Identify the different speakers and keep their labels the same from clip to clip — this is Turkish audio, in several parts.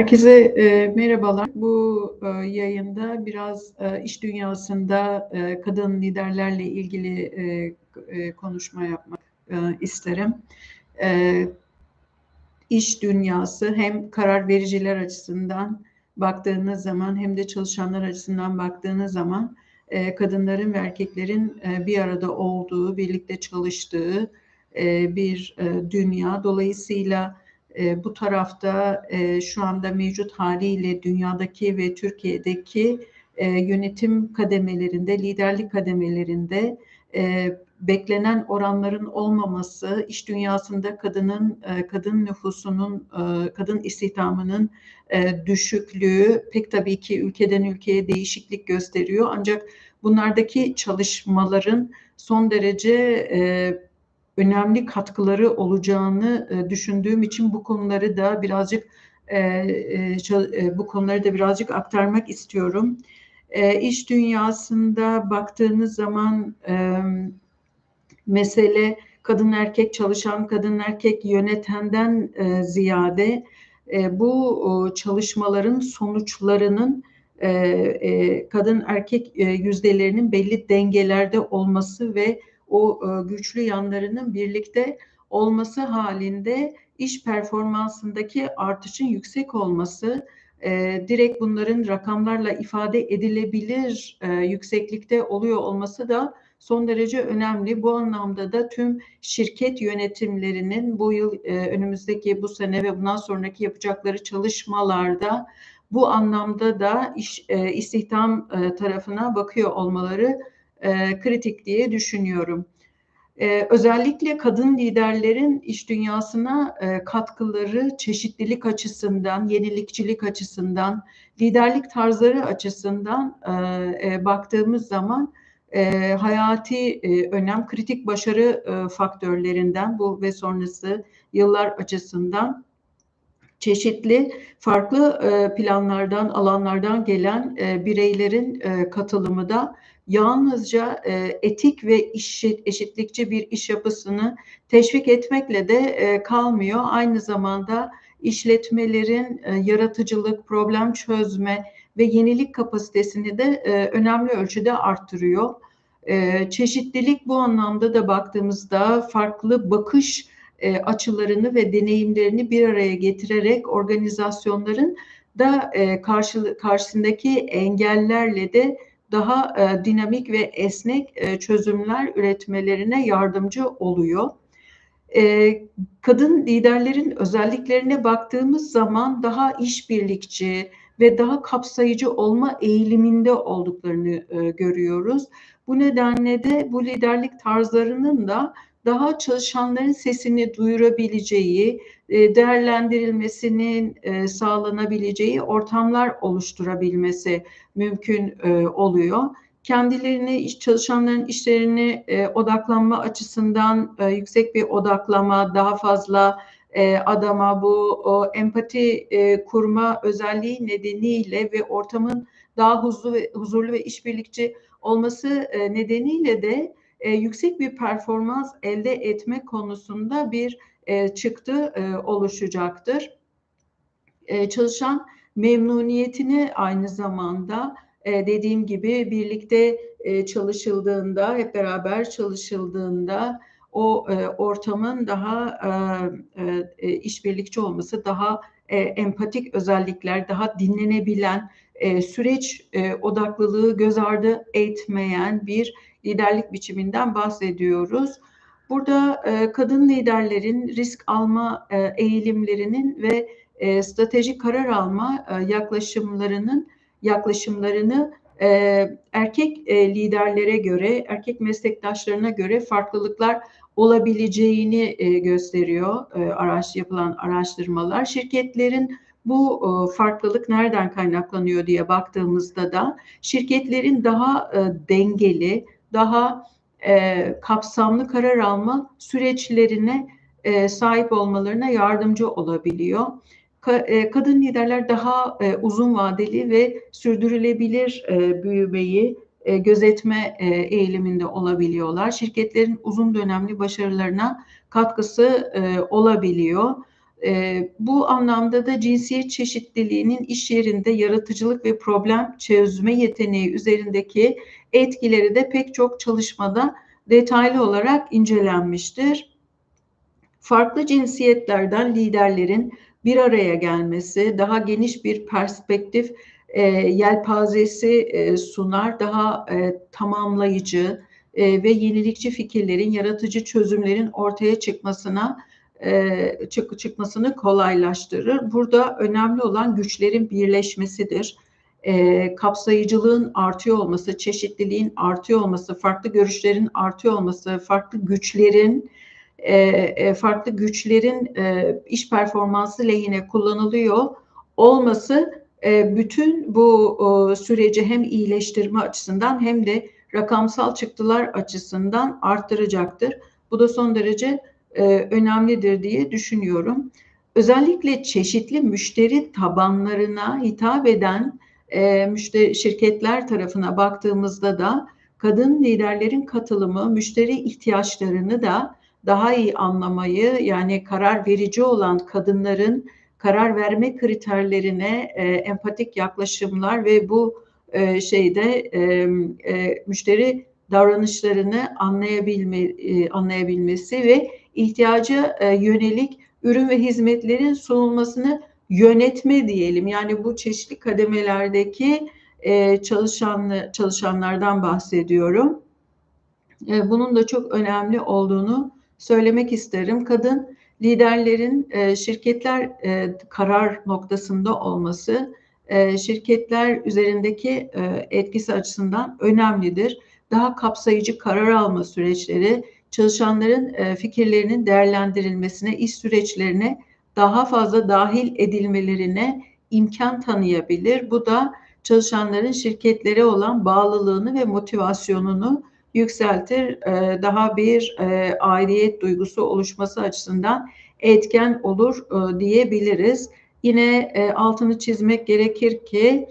Speaker 1: Herkese e, merhabalar. Bu e, yayında biraz e, iş dünyasında e, kadın liderlerle ilgili e, e, konuşma yapmak e, isterim. E, iş dünyası hem karar vericiler açısından baktığınız zaman hem de çalışanlar açısından baktığınız zaman e, kadınların ve erkeklerin e, bir arada olduğu, birlikte çalıştığı e, bir e, dünya. Dolayısıyla e, bu tarafta e, şu anda mevcut haliyle dünyadaki ve Türkiye'deki e, yönetim kademelerinde, liderlik kademelerinde e, beklenen oranların olmaması, iş dünyasında kadının, e, kadın nüfusunun, e, kadın istihdamının e, düşüklüğü pek tabii ki ülkeden ülkeye değişiklik gösteriyor. Ancak bunlardaki çalışmaların son derece önemli katkıları olacağını e, düşündüğüm için bu konuları da birazcık e, e, bu konuları da birazcık aktarmak istiyorum. İş dünyasında baktığınız zaman mesele kadın erkek çalışan, kadın erkek yönetenden ziyade bu çalışmaların sonuçlarının kadın erkek yüzdelerinin belli dengelerde olması ve o e, güçlü yanlarının birlikte olması halinde iş performansındaki artışın yüksek olması, e, direkt bunların rakamlarla ifade edilebilir e, yükseklikte oluyor olması da son derece önemli. Bu anlamda da tüm şirket yönetimlerinin bu yıl önümüzdeki bu sene ve bundan sonraki yapacakları çalışmalarda bu anlamda da iş, istihdam tarafına bakıyor olmaları e, kritik diye düşünüyorum. Ee, özellikle kadın liderlerin iş dünyasına e, katkıları çeşitlilik açısından, yenilikçilik açısından, liderlik tarzları açısından e, e, baktığımız zaman e, hayati e, önem, kritik başarı e, faktörlerinden bu ve sonrası yıllar açısından çeşitli farklı e, planlardan, alanlardan gelen e, bireylerin e, katılımı da yalnızca etik ve eşitlikçi bir iş yapısını teşvik etmekle de kalmıyor. Aynı zamanda işletmelerin yaratıcılık, problem çözme ve yenilik kapasitesini de önemli ölçüde arttırıyor. Çeşitlilik bu anlamda da baktığımızda farklı bakış e, açılarını ve deneyimlerini bir araya getirerek organizasyonların da e, karşı, karşısındaki engellerle de daha e, dinamik ve esnek e, çözümler üretmelerine yardımcı oluyor. E, kadın liderlerin özelliklerine baktığımız zaman daha işbirlikçi ve daha kapsayıcı olma eğiliminde olduklarını e, görüyoruz. Bu nedenle de bu liderlik tarzlarının da daha çalışanların sesini duyurabileceği, e, değerlendirilmesinin e, sağlanabileceği ortamlar oluşturabilmesi mümkün e, oluyor. Kendilerini, çalışanların işlerini odaklanma açısından yüksek bir odaklama, daha fazla adama bu empati kurma özelliği nedeniyle ve ortamın daha huzurlu ve huzurlu ve işbirlikçi olması nedeniyle de e, yüksek bir performans elde etme konusunda bir e, çıktı e, oluşacaktır. E, çalışan memnuniyetini aynı zamanda e, dediğim gibi birlikte e, çalışıldığında, hep beraber çalışıldığında o e, ortamın daha e, e, işbirlikçi olması, daha e, empatik özellikler, daha dinlenebilen, e, süreç e, odaklılığı göz ardı etmeyen bir liderlik biçiminden bahsediyoruz. Burada e, kadın liderlerin risk alma e, eğilimlerinin ve e, stratejik karar alma e, yaklaşımlarının yaklaşımlarını e, erkek e, liderlere göre, erkek meslektaşlarına göre farklılıklar olabileceğini e, gösteriyor e, araç yapılan araştırmalar. Şirketlerin bu e, farklılık nereden kaynaklanıyor diye baktığımızda da şirketlerin daha e, dengeli, daha kapsamlı karar alma süreçlerine sahip olmalarına yardımcı olabiliyor. Ka, kadın liderler daha uzun vadeli ve sürdürülebilir büyümeyi e, gözetme e, eğiliminde olabiliyorlar. Şirketlerin uzun dönemli başarılarına katkısı e, olabiliyor. Bu anlamda da cinsiyet çeşitliliğinin iş yerinde yaratıcılık ve problem çözme yeteneği üzerindeki etkileri de pek çok çalışmada detaylı olarak incelenmiştir. Farklı cinsiyetlerden liderlerin bir araya gelmesi, daha geniş bir perspektif e, yelpazesi e, sunar, daha e, tamamlayıcı e, ve yenilikçi fikirlerin, yaratıcı çözümlerin ortaya çıkmasına e, çık, çıkmasını kolaylaştırır. Burada önemli olan güçlerin birleşmesidir. E, kapsayıcılığın artıyor olması, çeşitliliğin artıyor olması, farklı görüşlerin artıyor olması, farklı güçlerin e, e, farklı güçlerin e, iş performansı lehine kullanılıyor olması bütün bu süreci hem iyileştirme açısından hem de rakamsal çıktılar açısından arttıracaktır. Bu da son derece e, önemlidir diye düşünüyorum. Özellikle çeşitli müşteri tabanlarına hitap eden e, müşteri şirketler tarafına baktığımızda da kadın liderlerin katılımı müşteri ihtiyaçlarını da daha iyi anlamayı yani karar verici olan kadınların karar verme kriterlerine e, empatik yaklaşımlar ve bu e, şeyde e, e, müşteri davranışlarını anlayabilme, e, anlayabilmesi ve ihtiyaca e, yönelik ürün ve hizmetlerin sunulmasını yönetme diyelim. Yani bu çeşitli kademelerdeki e, çalışan çalışanlardan bahsediyorum. E, bunun da çok önemli olduğunu söylemek isterim. Kadın liderlerin e, şirketler e, karar noktasında olması e, şirketler üzerindeki e, etkisi açısından önemlidir. Daha kapsayıcı karar alma süreçleri çalışanların e, fikirlerinin değerlendirilmesine, iş süreçlerine daha fazla dahil edilmelerine imkan tanıyabilir. Bu da çalışanların şirketlere olan bağlılığını ve motivasyonunu yükseltir. E, daha bir e, aidiyet duygusu oluşması açısından etken olur e, diyebiliriz. Yine altını çizmek gerekir ki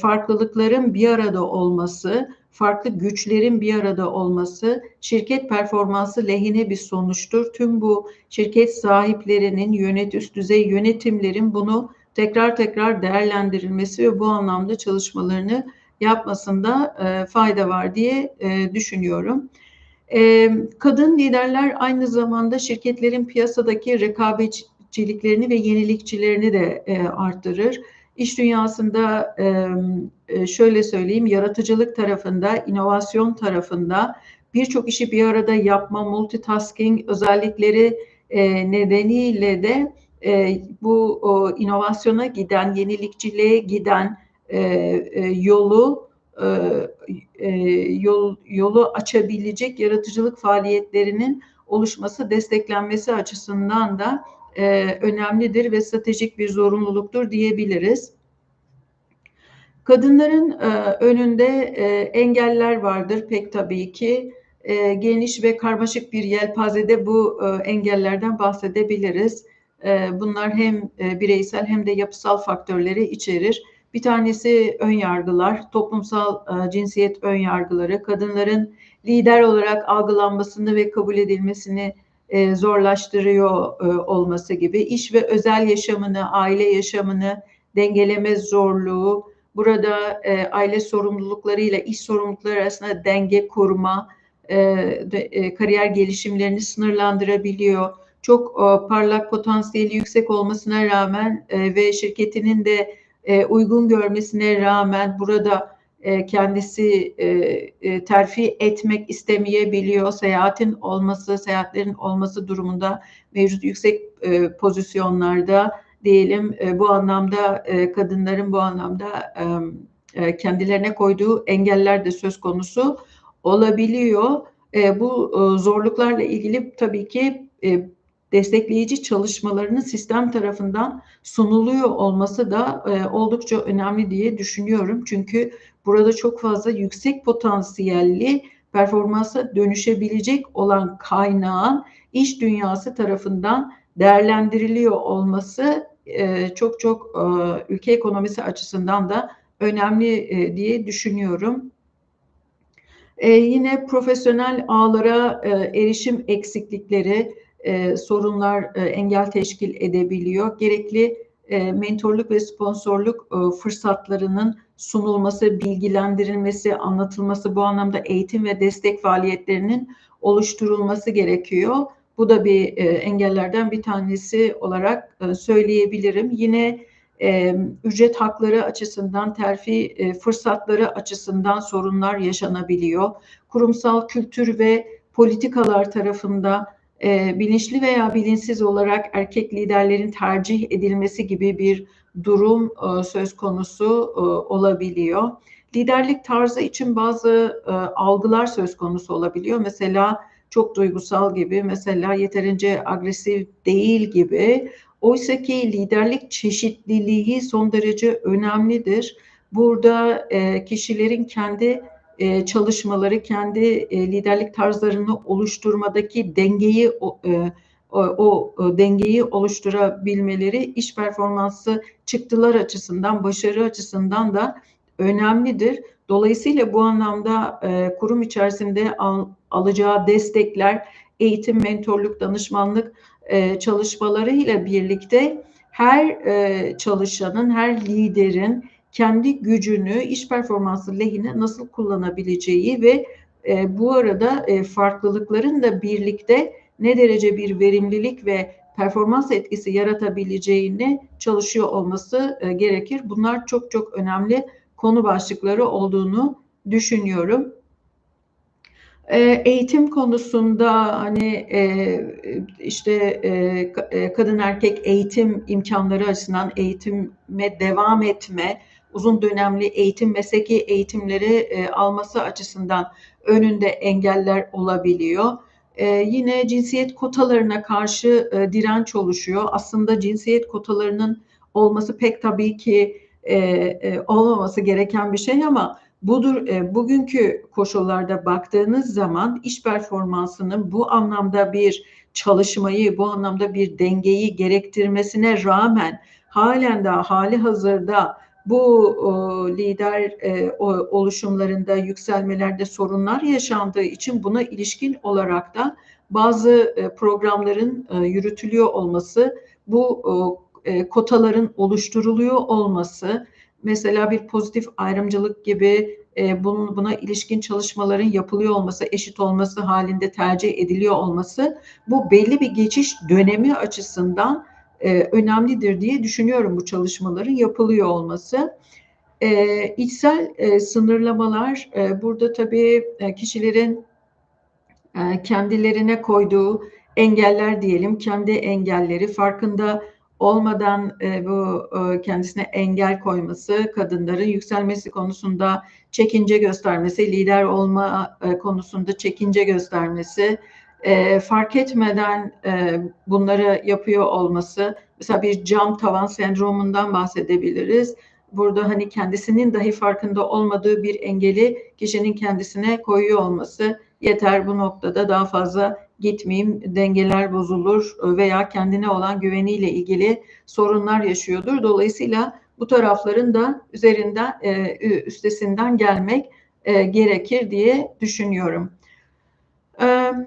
Speaker 1: farklılıkların bir arada olması, farklı güçlerin bir arada olması şirket performansı lehine bir sonuçtur. Tüm bu şirket sahiplerinin, yönet üst düzey yönetimlerin bunu tekrar tekrar değerlendirilmesi ve bu anlamda çalışmalarını yapmasında e, fayda var diye e, düşünüyorum. E, kadın liderler aynı zamanda şirketlerin piyasadaki rekabetçiliklerini ve yenilikçilerini de e, arttırır. İş dünyasında e, e, şöyle söyleyeyim, yaratıcılık tarafında, inovasyon tarafında birçok işi bir arada yapma, multitasking özellikleri e, nedeniyle de e, bu o, inovasyona giden, yenilikçiliğe giden e, e, yolu e, e, yol, yolu açabilecek yaratıcılık faaliyetlerinin oluşması, desteklenmesi açısından da e, önemlidir ve stratejik bir zorunluluktur diyebiliriz. Kadınların e, önünde e, engeller vardır pek tabii ki. E, geniş ve karmaşık bir yelpazede bu e, engellerden bahsedebiliriz. E, bunlar hem e, bireysel hem de yapısal faktörleri içerir. Bir tanesi ön yargılar, toplumsal e, cinsiyet ön yargıları, kadınların lider olarak algılanmasını ve kabul edilmesini e, zorlaştırıyor e, olması gibi iş ve özel yaşamını, aile yaşamını dengeleme zorluğu, burada aile sorumluluklarıyla iş sorumlulukları arasında denge kurma, kariyer gelişimlerini sınırlandırabiliyor. Çok parlak potansiyeli yüksek olmasına rağmen ve şirketinin de e, uygun görmesine rağmen burada e, kendisi e, terfi etmek istemeyebiliyor. Seyahatin olması, seyahatlerin olması durumunda mevcut yüksek pozisyonlarda diyelim bu anlamda kadınların bu anlamda kendilerine koyduğu engeller de söz konusu olabiliyor. Bu zorluklarla ilgili tabii ki destekleyici çalışmalarının sistem tarafından sunuluyor olması da e, oldukça önemli diye düşünüyorum. Çünkü burada çok fazla yüksek potansiyelli performansa dönüşebilecek olan kaynağın iş dünyası tarafından değerlendiriliyor olması e, çok çok e, ülke ekonomisi açısından da önemli e, diye düşünüyorum. E, yine profesyonel ağlara e, erişim eksiklikleri, e, sorunlar e, engel teşkil edebiliyor. Gerekli e, mentorluk ve sponsorluk e, fırsatlarının sunulması, bilgilendirilmesi, anlatılması bu anlamda eğitim ve destek faaliyetlerinin oluşturulması gerekiyor. Bu da bir e, engellerden bir tanesi olarak e, söyleyebilirim. Yine e, ücret hakları açısından, terfi e, fırsatları açısından sorunlar yaşanabiliyor. Kurumsal kültür ve politikalar tarafında e, bilinçli veya bilinçsiz olarak erkek liderlerin tercih edilmesi gibi bir durum e, söz konusu e, olabiliyor. Liderlik tarzı için bazı e, algılar söz konusu olabiliyor. Mesela çok duygusal gibi, mesela yeterince agresif değil gibi. Oysa ki liderlik çeşitliliği son derece önemlidir. Burada e, kişilerin kendi e, çalışmaları, kendi e, liderlik tarzlarını oluşturmadaki dengeyi o, e, o, o dengeyi oluşturabilmeleri iş performansı çıktılar açısından, başarı açısından da önemlidir. Dolayısıyla bu anlamda e, kurum içerisinde al, alacağı destekler, eğitim, mentorluk, danışmanlık e, çalışmalarıyla birlikte her e, çalışanın, her liderin kendi gücünü iş performansı lehine nasıl kullanabileceği ve e, bu arada e, farklılıkların da birlikte ne derece bir verimlilik ve performans etkisi yaratabileceğini çalışıyor olması e, gerekir. Bunlar çok çok önemli konu başlıkları olduğunu düşünüyorum. E, eğitim konusunda hani e, işte e, e kadın erkek eğitim imkanları açısından eğitime devam etme, uzun dönemli eğitim, mesleki eğitimleri e, alması açısından önünde engeller olabiliyor. E, yine cinsiyet kotalarına karşı e, direnç oluşuyor. Aslında cinsiyet kotalarının olması pek tabii ki e, e, olmaması gereken bir şey ama budur e, bugünkü koşullarda baktığınız zaman iş performansının bu anlamda bir çalışmayı, bu anlamda bir dengeyi gerektirmesine rağmen halen daha hali hazırda bu o, lider e, oluşumlarında, yükselmelerde sorunlar yaşandığı için buna ilişkin olarak da bazı e, programların e, yürütülüyor olması, bu e, kotaların oluşturuluyor olması, mesela bir pozitif ayrımcılık gibi e, bunun buna ilişkin çalışmaların yapılıyor olması, eşit olması halinde tercih ediliyor olması, bu belli bir geçiş dönemi açısından e, önemlidir diye düşünüyorum bu çalışmaların yapılıyor olması. E, içsel e, sınırlamalar e, burada tabii e, kişilerin e, kendilerine koyduğu engeller diyelim, kendi engelleri farkında olmadan e, bu e, kendisine engel koyması, kadınların yükselmesi konusunda çekince göstermesi, lider olma e, konusunda çekince göstermesi, e, fark etmeden e, bunları yapıyor olması, mesela bir cam tavan sendromundan bahsedebiliriz. Burada hani kendisinin dahi farkında olmadığı bir engeli kişinin kendisine koyuyor olması yeter bu noktada daha fazla gitmeyeyim, dengeler bozulur veya kendine olan güveniyle ilgili sorunlar yaşıyordur. Dolayısıyla bu tarafların da üzerinden e, üstesinden gelmek e, gerekir diye düşünüyorum.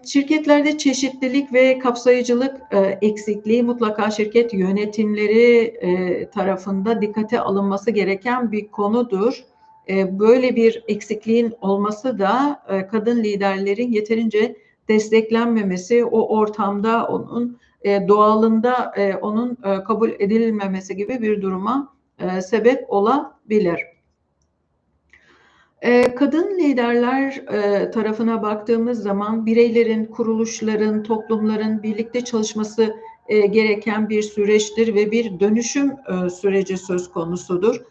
Speaker 1: Şirketlerde çeşitlilik ve kapsayıcılık e, eksikliği mutlaka şirket yönetimleri e, tarafında dikkate alınması gereken bir konudur. E, böyle bir eksikliğin olması da kadın liderlerin yeterince desteklenmemesi, o ortamda onun doğalında onun kabul edilmemesi gibi bir duruma sebep olabilir. Ee, kadın liderler e, tarafına baktığımız zaman bireylerin, kuruluşların, toplumların birlikte çalışması e, gereken bir süreçtir ve bir dönüşüm e, süreci söz konusudur.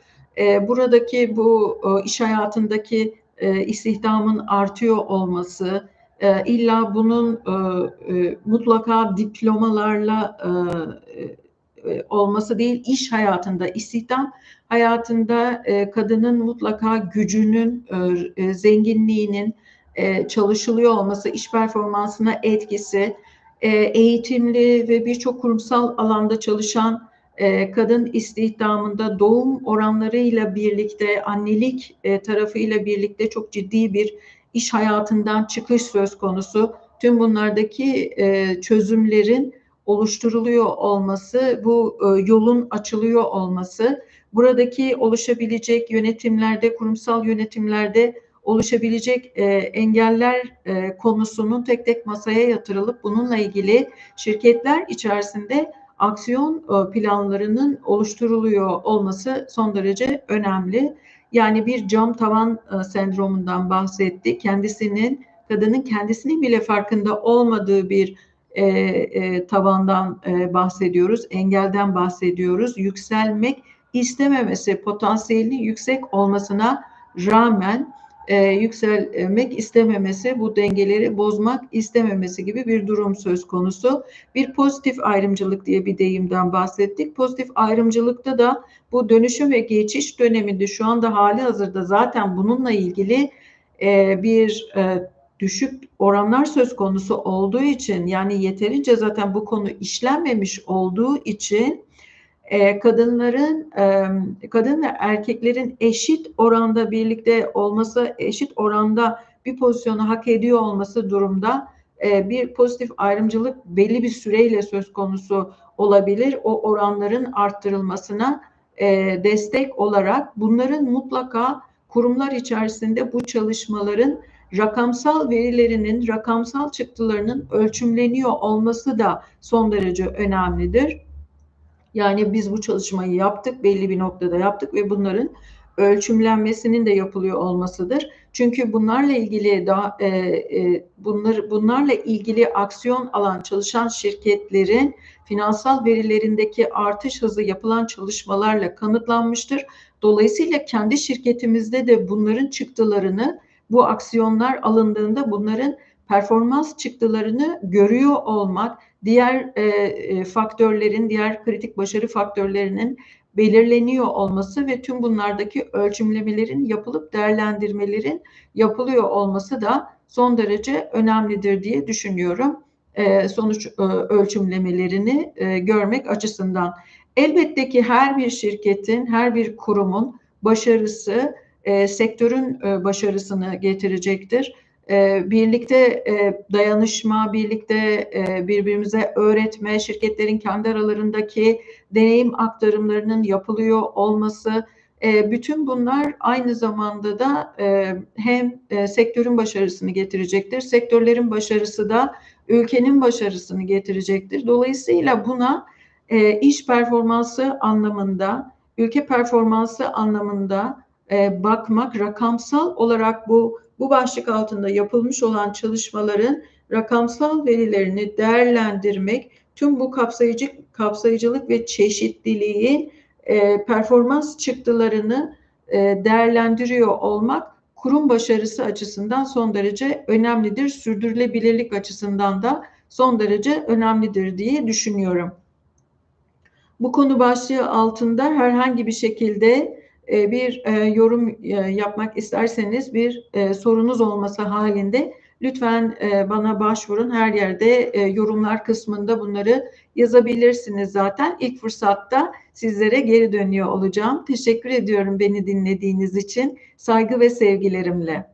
Speaker 1: Buradaki bu iş hayatındaki istihdamın artıyor olması, illa bunun mutlaka diplomalarla olması değil, iş hayatında istihdam hayatında e, kadının mutlaka gücünün, e, e, zenginliğinin e, çalışılıyor olması, iş performansına etkisi, e, eğitimli ve birçok kurumsal alanda çalışan e, kadın istihdamında doğum oranlarıyla birlikte, annelik e, tarafıyla birlikte çok ciddi bir iş hayatından çıkış söz konusu. tüm bunlardaki e, çözümlerin oluşturuluyor olması, bu e, yolun açılıyor olması, buradaki oluşabilecek yönetimlerde, kurumsal yönetimlerde oluşabilecek e, engeller e, konusunun tek tek masaya yatırılıp bununla ilgili şirketler içerisinde aksiyon planlarının oluşturuluyor olması son derece önemli. Yani bir cam tavan sendromundan bahsetti. Kendisinin, kadının kendisinin bile farkında olmadığı bir e, e, tavandan e, bahsediyoruz, engelden bahsediyoruz. Yükselmek istememesi, potansiyeli yüksek olmasına rağmen e, yükselmek istememesi, bu dengeleri bozmak istememesi gibi bir durum söz konusu. Bir pozitif ayrımcılık diye bir deyimden bahsettik. Pozitif ayrımcılıkta da bu dönüşüm ve geçiş döneminde şu anda hali hazırda zaten bununla ilgili e, bir e, düşük oranlar söz konusu olduğu için yani yeterince zaten bu konu işlenmemiş olduğu için e, kadınların e, kadın ve erkeklerin eşit oranda birlikte olması, eşit oranda bir pozisyonu hak ediyor olması durumda e, bir pozitif ayrımcılık belli bir süreyle söz konusu olabilir. O oranların arttırılmasına e, destek olarak bunların mutlaka kurumlar içerisinde bu çalışmaların rakamsal verilerinin, rakamsal çıktılarının ölçümleniyor olması da son derece önemlidir. Yani biz bu çalışmayı yaptık, belli bir noktada yaptık ve bunların ölçümlenmesinin de yapılıyor olmasıdır. Çünkü bunlarla ilgili daha e, e, bunlar bunlarla ilgili aksiyon alan çalışan şirketlerin finansal verilerindeki artış hızı yapılan çalışmalarla kanıtlanmıştır. Dolayısıyla kendi şirketimizde de bunların çıktılarını bu aksiyonlar alındığında bunların performans çıktılarını görüyor olmak, diğer e, e, faktörlerin, diğer kritik başarı faktörlerinin belirleniyor olması ve tüm bunlardaki ölçümlemelerin yapılıp değerlendirmelerin yapılıyor olması da son derece önemlidir diye düşünüyorum. E, sonuç e, ölçümlemelerini e, görmek açısından. Elbette ki her bir şirketin, her bir kurumun başarısı e, sektörün e, başarısını getirecektir. E, birlikte e, dayanışma, birlikte e, birbirimize öğretme, şirketlerin kendi aralarındaki deneyim aktarımlarının yapılıyor olması, e, bütün bunlar aynı zamanda da e, hem e, sektörün başarısını getirecektir, sektörlerin başarısı da ülkenin başarısını getirecektir. Dolayısıyla buna e, iş performansı anlamında, ülke performansı anlamında e, bakmak, rakamsal olarak bu bu başlık altında yapılmış olan çalışmaların rakamsal verilerini değerlendirmek, tüm bu kapsayıcı kapsayıcılık ve çeşitliliğin e, performans çıktılarını e, değerlendiriyor olmak kurum başarısı açısından son derece önemlidir. Sürdürülebilirlik açısından da son derece önemlidir diye düşünüyorum. Bu konu başlığı altında herhangi bir şekilde e, bir e, yorum e, yapmak isterseniz bir sorunuz olması halinde lütfen bana başvurun. Her yerde yorumlar kısmında bunları yazabilirsiniz zaten. İlk fırsatta sizlere geri dönüyor olacağım. Teşekkür ediyorum beni dinlediğiniz için. Saygı ve sevgilerimle.